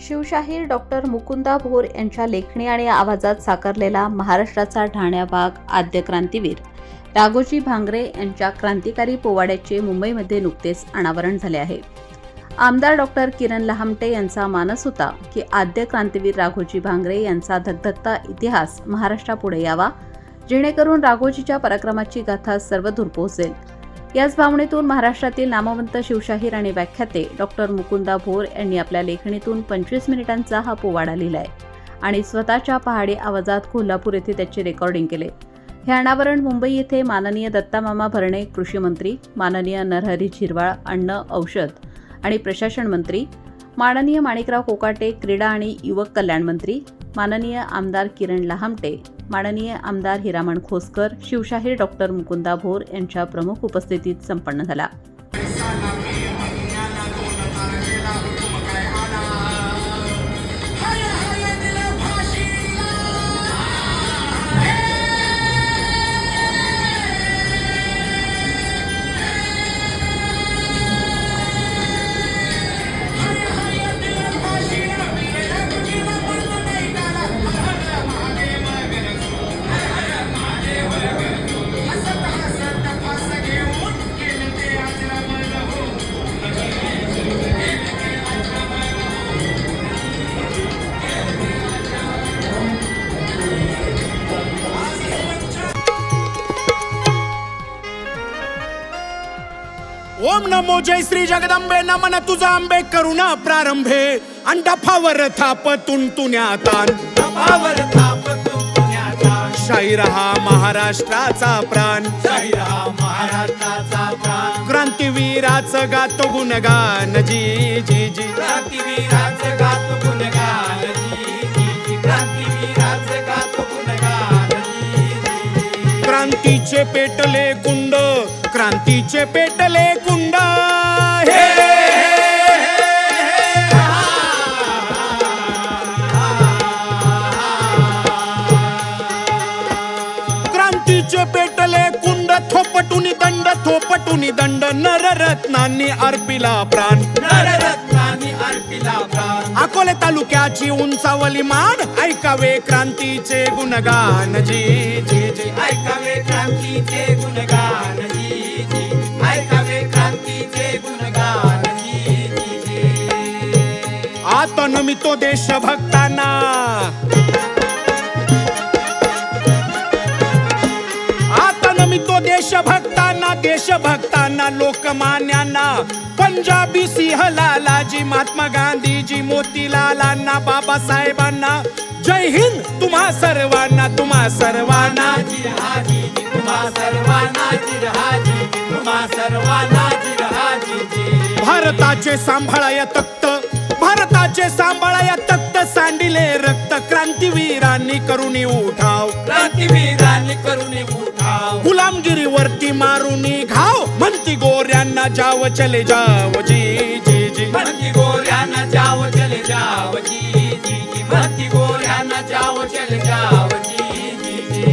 शिवशाहीर doctor Mukunda Bhor यांच्या लेखणी आणि आवाजात साकारलेला महाराष्ट्राचा ढाण्या भाग आद्य क्रांतीवीर. राघोजी भांगरे यांच्या क्रांतिकारी पोवाड्याचे मुंबईमध्ये नुकतेच अनावरण झाले आहे. आमदार डॉक्टर किरण लहामटे यांचा मानस होता की आद्य क्रांतीवीर राघोजी भांगरे यांचा धगधगता इतिहास महाराष्ट्रापुढे यावा जेणेकरून राघोजीच्या पराक्रमाची गाथा सर्वदूर पोहोचेल. याच भावनेतून महाराष्ट्रातील नामवंत शिवशाहीर आणि व्याख्याते डॉक्टर मुकुंदा भोर यांनी आपल्या लेखणीतून पंचवीस मिनिटांचा हा पोवाडा लिहिलाय आणि स्वतःच्या पहाडी आवाजात कोल्हापूर येथे त्याचे रेकॉर्डिंग केले. हे अनावरण मुंबई येथे माननीय दत्तामामा भरणे कृषी मंत्री माननीय नरहरी झिरवाळ अन्न औषध आणि प्रशासन मंत्री माननीय माणिकराव कोकाटे क्रीडा आणि युवक कल्याण मंत्री माननीय आमदार किरण लहामटे माननीय आमदार हिरामण खोसकर शिवशाहीर डॉक्टर मुकुंदा भोर यांच्या प्रमुख उपस्थितीत संपन्न झाला. नमो जय श्री जगदंबे नमन तुझा आंबे करुणा प्रारंभे. अंडफावर थाप तुणतुण्यातान पावर थाप तुमच्याचा शाहीर हा महाराष्ट्राचा प्राण. शाहीर हा महाराष्ट्राचा प्राण. क्रांतीवीराचं गातो गुणगान जी जी जी. क्रांतीवीराचं गात गुणगान जी, जी, जी. क्रांतीवीराचं गात गुणगान जी, जी, जी. क्रांतीचे पेटले कुंड क्रांतीचे पेटले कुंड हे क्रांतीचे पेटले कुंड थोपटुनी दंड थोपटुनी दंड नररत्नांनी अर्पिला प्राण नररत्नांनी अर्पिला प्राण अकोले तालुक्याची उंचावली माड. ऐकावे क्रांतीचे गुणगान. जी जी जी. ऐकावे क्रांतीचे गुणगान. जी, जी. ऐकावे क्रांतीचे गुणगान. जी, जी, जी. आता नमितो देशभक्तांना. आता नमितो देशभक्तांना. देशभक्तांना लोकमान्यांना पंजाबी सिंह लालाजी महात्मा गांधीजी मोतीलालांना बाबासाहेबांना जय हिंद तुम्हा सर्वांना तुम्हा सर्वांना. भारताचे सांभाळाया तख्त भारताचे सांभाळाया तख्त सांडिले रक्त क्रांतीवीरांनी करुणी उठाव. क्रांतीवीरांनी करून उठाव. गुलामगिरीवरती मारुनी घाव म्हणती गोऱ्यांना जाव चले जाव जी जी जी. म्हणती गोऱ्याना जाव चले जाव जी जी जी. म्हणती गोऱ्याना जाव चले जाव जी जी जी.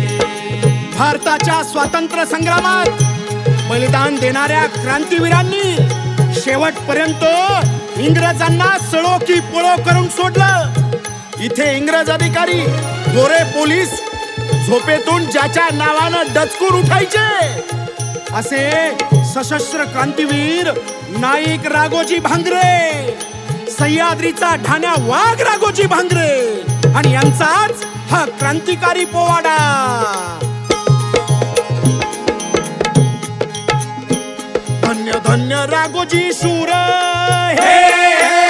भारताच्या स्वातंत्र्य संग्रामात बलिदान देणाऱ्या क्रांतीवीरांनी शेवटपर्यंत इंग्रजांना सळो की पळो करून सोडलं. इथे इंग्रज अधिकारी गोरे पोलीस झोपेतून ज्याच्या नावानं डचकूर उठायचे. असे सशस्त्र क्रांतीवीर नाईक राघोजी भांगरे सह्याद्रीचा ठाण्या वाघ राघोजी भांगरे आणि यांचाच हा क्रांतिकारी पोवाडा. धन्य धन्य राघोजी शूर हे धन्य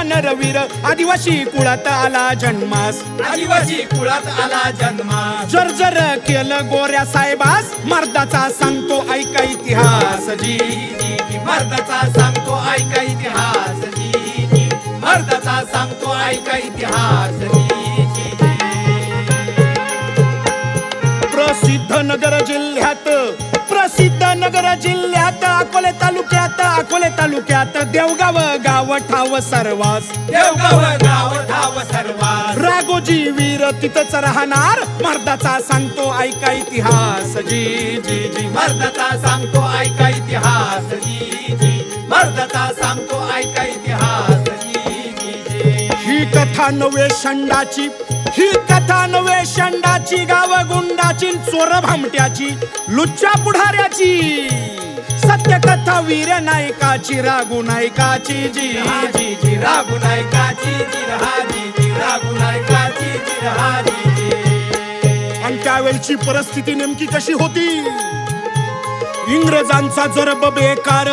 धन्य नरवीर. आदिवासी कुळात आला जन्मास. आदिवासी कुळात आला जन्मा जर्जर केलं गोऱ्या साहेबास मर्दाचा सांगतो ऐका इतिहास. जी मर्दाचा सांगतो ऐका इतिहास. जी मर्दाचा सांगतो ऐका इतिहास. जी प्रसिद्ध नगर नगर जिल्ह्यात अकोले तालुक्यात अकोले तालुक्यात देवगाव गाव ठाव सर्वास. देवगाव गाव धाव सर्वा राघोजी वीर तिथंच राहणार मर्दाचा सांगतो ऐका इतिहास. जी जी जी मर्दाचा सांगतो ऐका इतिहास. जी जी मर्दाचा सांगतो ऐका इतिहास. जी जी जी. ही कथा नव्हे शंडाची ही कथा नव्हे शंडाची गाव गुंडाची चोर भामट्याची लुच्च्या पुढाऱ्याची. सत्य कथा वीर नायकाची रागू नायकाची जी. जी जी रागू नायकाची जी रहाजी जी रागू नायकाची जी रहाजी जी. आणि त्यावेळची परिस्थिती नेमकी कशी होती? इंग्रजांचा जरब बेकार.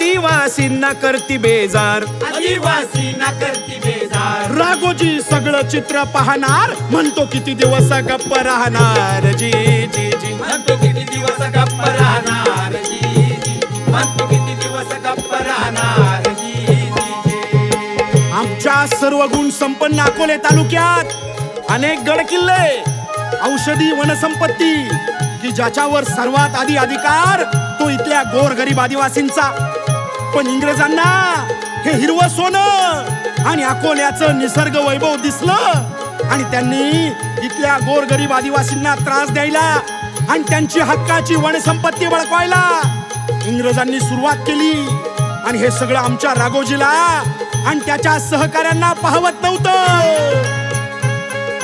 आदिवासींना करती बेजार. आदिवासी ना करती बेजार. राघोजी सगळं चित्र पाहणार म्हणतो किती दिवस गप्प राहणार. जी जी जी. म्हणतो किती दिवस गप्प राहणार. जी जी. म्हणतो किती दिवस गप्प राहणार. जी जी जी. आमच्या सर्व गुण संपन्न अकोले तालुक्यात अनेक गड किल्ले औषधी वनसंपत्ती की ज्याच्यावर सर्वात आधी अधिकार तो इथल्या गोरगरीब आदिवासींचा. पण इंग्रजांना हे हिरवं सोनं आणि अकोल्याचं निसर्ग वैभव दिसलं आणि त्यांनी इथल्या गोरगरीब आदिवासींना त्रास द्यायला आणि त्यांची हक्काची वनसंपत्ती बळकवायला इंग्रजांनी सुरुवात केली. आणि हे सगळं आमच्या राघोजीला आणि त्याच्या सहकाऱ्यांना पाहवत नव्हतं.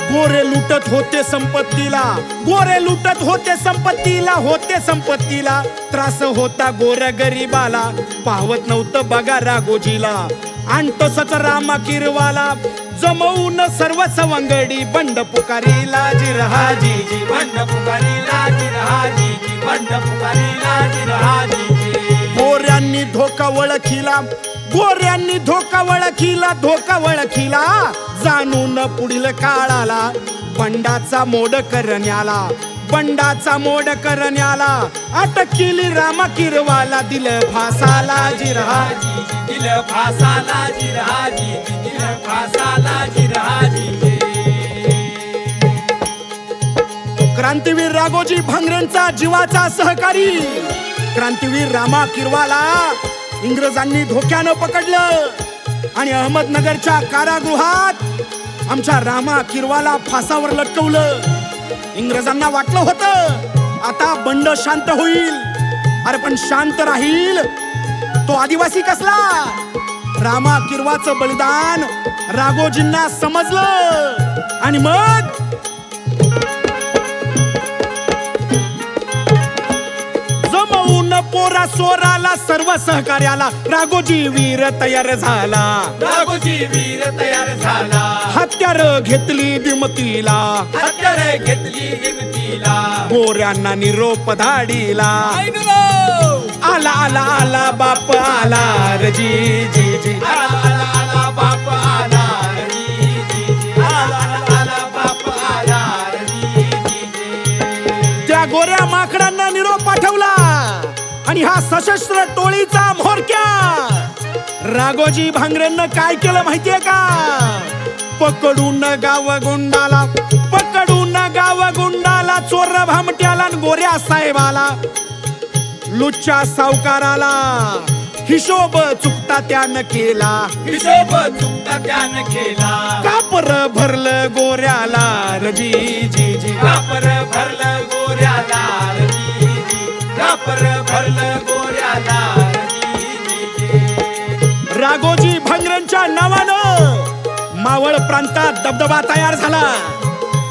गोरे लुटत होते संपत्तीला. गोरे लुटत होते संपत्तीला होते संपत्तीला. त्रास होता गोर गरीबाला. पाहवत नव्हतं बघा राघोजीला. आणि तसच रामा किरवाला. जमवून सर्व सवंगडी. बंड पुकारी लाजी जी बंड पुकारी लाजी रहाजी बंड पुकारी जी रहाजी गोऱ्यांनी धोका वळखिला गोऱ्यांनी धोका वळखिला धोका वळखिला. जाणून पुढील काळाला बंडाचा मोड करण्याला बंडाचा मोड करण्याला. अटकिली रामा किरवाला दिल फासाला जिरहा दिल फासाला जी दिल फासाला जी क्रांतीवीर राघोजी भांगरेंचा जीवाचा सहकारी. क्रांतीवीर रामा किरवाला इंग्रजांनी धोक्यानं पकडलं. आणि अहमदनगरच्या कारागृहात आमच्या रामा किरवाला फासावर लटकवलं. इंग्रजांना वाटलं होतं आता बंड शांत होईल. अरे पण शांत राहील. तो आदिवासी कसला? रामा किरवाचं बलिदान राघोजींना समजलं. आणि मग पोरा सोराला सर्व सहकार्याला. राघोजी वीर तयार झाला. राघोजी वीर तयार झाला. हत्यार घेतली दिमतीला हत्यारे घेतली हिमतीला गोऱ्यांना निरोप धाडीला. आला आला आला बाप आला. रे जी जी. जी आला आला आला बाप आणि हा सशस्त्र टोळीचा म्होरक्या! राघोजी भांगरेंना काय केलं माहितीये का? पकडून गाव गुंडाला पकडून गाव गुंडाला चोर भामट्याला गोऱ्या साहेबाला. लुच्च्या सावकाराला हिशोब चुकता त्यानं केला. हिशोब चुकता त्यानं केला. कापर भरलं गोऱ्याला रजी जी जी कापर भरलं गोऱ्याला री जी कापर राघोजी भंगरेंच्या नावानं मावळ प्रांतात दबदबा तयार झाला.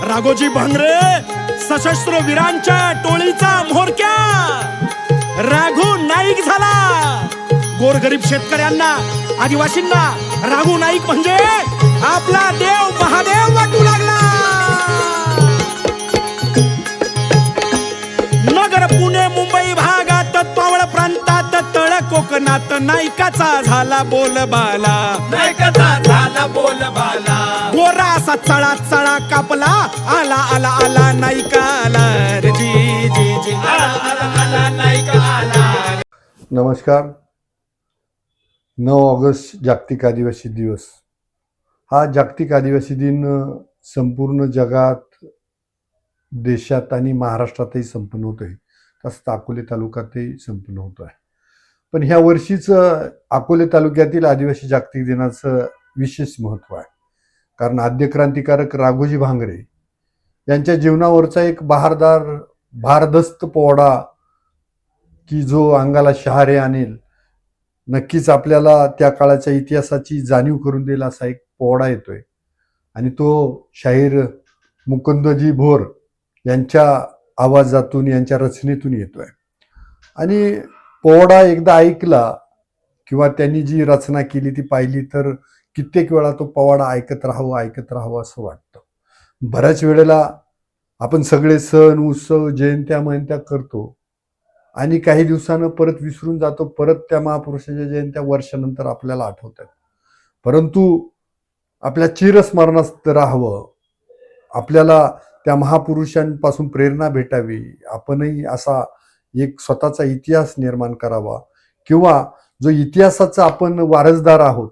राघोजी भंगरे सशस्त्र वीरांच्या टोळीचा म्होरक्या. राघू नाईक झाला. गोरगरीब शेतकऱ्यांना आदिवासींना राघू नाईक म्हणजे आपला देव. नायकाचा झाला बोलबाला नायकाचा झाला बोल बाला. गोरा असा चळा चळा कापला आला आला आला नायकाला जी जी जी. आला आला आला नायका आला नमस्कार. नऊ ऑगस्ट जागतिक आदिवासी दिवस. हा जागतिक आदिवासी दिन संपूर्ण जगात देशात आणि महाराष्ट्रातही संपन्न होत आहे तसंच अकोले तालुक्यातही संपन्न होत आहे पण ह्या वर्षीच अकोले तालुक्यातील आदिवासी जागतिक दिनाचं विशेष महत्त्व आहे. कारण आद्य क्रांतिकारक राघोजी भांगरे यांच्या जीवनावरचा एक बहारदार भारदस्त पोवाडा की जो अंगाला शहारे आणेल नक्कीच आपल्याला त्या काळाच्या इतिहासाची जाणीव करून देईल असा एक पोवाडा येतोय. आणि तो शाहीर मुकुंदजी भोर यांच्या आवाजातून यांच्या रचनेतून येतोय. आणि पोवाडा एकदा ऐकला किंवा त्यांनी जी रचना केली ती पाहिली तर कित्येक वेळा तो पोवाडा ऐकत राहावं ऐकत राहावं असं वाटतं. बऱ्याच वेळेला आपण सगळे सण उत्सव जयंत्या महंत्या करतो आणि काही दिवसानं परत विसरून जातो परत त्या महापुरुषाच्या जयंत्या वर्षानंतर आपल्याला आठवतात. परंतु आपल्या चिरस्मरणात राहावं आपल्याला त्या महापुरुषांपासून प्रेरणा भेटावी आपणही असा एक स्वतःचा इतिहास निर्माण करावा. किंवा जो इतिहासाचा आपण वारसदार आहोत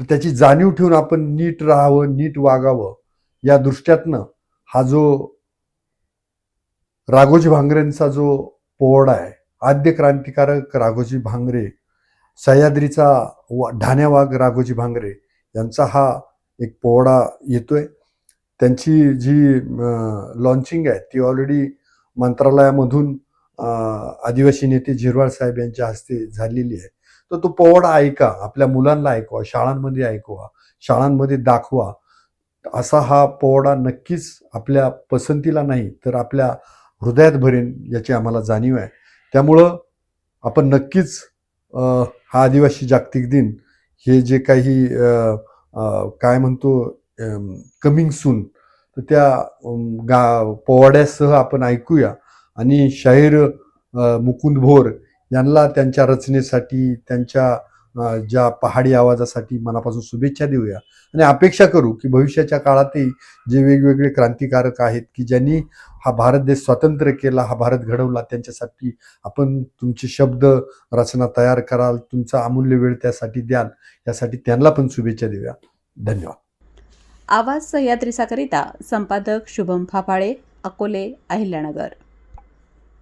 तर त्याची जाणीव ठेवून आपण नीट राहावं नीट वागावं. या दृष्ट्यातनं हा जो राघोजी भांगरेंचा जो पोवाडा आहे आद्य क्रांतिकारक राघोजी भांगरे सह्याद्रीचा वा- ढाण्यावाग राघोजी भांगरे यांचा हा एक पोवाडा येतोय. त्यांची जी लॉन्चिंग आहे ती ऑलरेडी मंत्रालयामधून आदिवासी नेते झिरवाळ साहेब यांच्या हस्ते झालेली आहे. तर तो पोवाडा ऐका आपल्या मुलांना ऐकवा शाळांमध्ये ऐकवा शाळांमध्ये दाखवा. असा हा पोवाडा नक्कीच आपल्या पसंतीला नाही तर आपल्या हृदयात भरेन याची आम्हाला जाणीव आहे. त्यामुळं आपण नक्कीच हा आदिवासी जागतिक दिन हे जे काही काय म्हणतो कमिंग सून तर त्या गा पोवाड्यासह आपण ऐकूया. आणि शाहीर मुकुंद भोर यांना त्यांच्या रचनेसाठी त्यांच्या ज्या पहाडी आवाजासाठी मनापासून शुभेच्छा देऊया. आणि अपेक्षा करू की भविष्याच्या काळातही जे वेगवेगळे क्रांतिकारक आहेत की ज्यांनी हा भारत देश स्वतंत्र केला हा भारत घडवला त्यांच्यासाठी आपण तुमचे शब्द रचना तयार कराल तुमचा अमूल्य वेळ त्यासाठी द्याल यासाठी त्यांना पण शुभेच्छा देऊया. धन्यवाद. आवाज सह्याद्रीसाकरिता संपादक शुभम फाफाळे अकोले अहिल्यानगर.